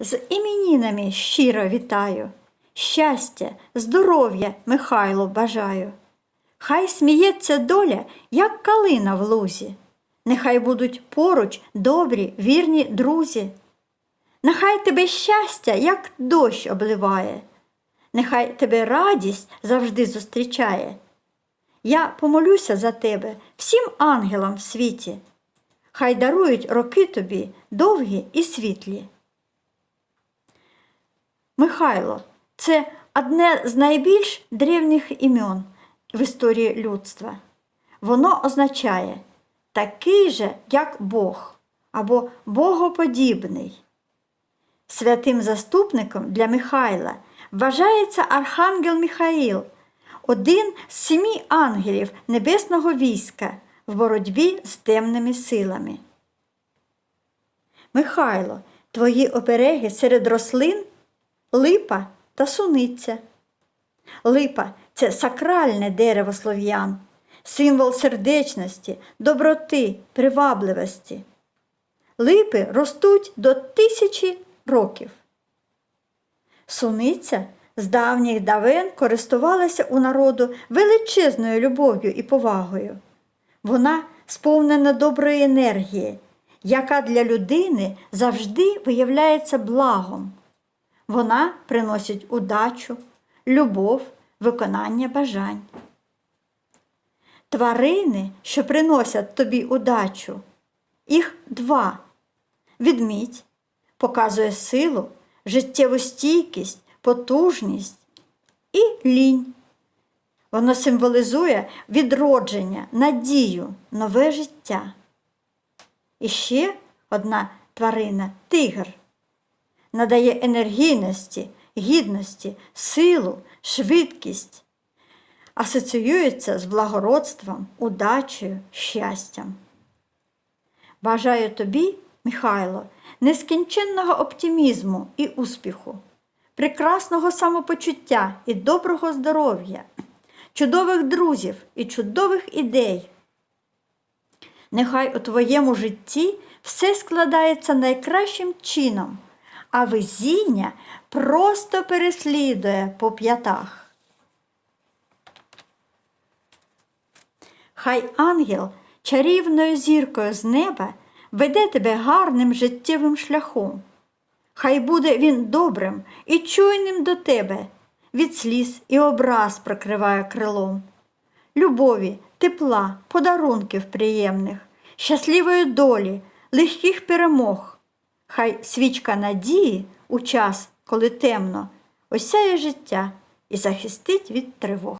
З іменінами щиро вітаю. Щастя, здоров'я Михайло бажаю. Хай сміється доля, як калина в лузі. Нехай будуть поруч добрі, вірні друзі. Нехай тебе щастя, як дощ обливає. Нехай тебе радість завжди зустрічає. Я помолюся за тебе всім ангелам в світі. Хай дарують роки тобі довгі і світлі. Михайло це одне з найбільш древніх імен в історії людства. Воно означає такий же, як Бог або богоподібний. Святим заступником для Михайла вважається Архангел Михаїл, один з семи ангелів небесного війська в боротьбі з темними силами. Михайло, твої обереги серед рослин липа та суниця. Липа це сакральне дерево слов'ян, символ сердечності, доброти, привабливості. Липи ростуть до тисячі років. Суниця з давніх давен користувалася у народу величезною любов'ю і повагою. Вона сповнена доброї енергії, яка для людини завжди виявляється благом. Вона приносить удачу, любов, виконання бажань. Тварини, що приносять тобі удачу, їх два. Відмідь показує силу, життєву стійкість, потужність і лінь. Воно символізує відродження, надію, нове життя. І ще одна тварина тигр надає енергійності, гідності, силу, швидкість, асоціюється з благородством, удачею, щастям. Бажаю тобі, Михайло, нескінченного оптимізму і успіху, прекрасного самопочуття і доброго здоров'я, чудових друзів і чудових ідей. Нехай у твоєму житті все складається найкращим чином, а везіння просто переслідує по п'ятах. Хай ангел чарівною зіркою з неба веде тебе гарним життєвим шляхом. Хай буде він добрим і чуйним до тебе, від сліз і образ прокриває крилом. Любові, тепла, подарунків приємних, щасливої долі, легких перемог. Хай свічка надії у час, коли темно, осяє життя і захистить від тривог.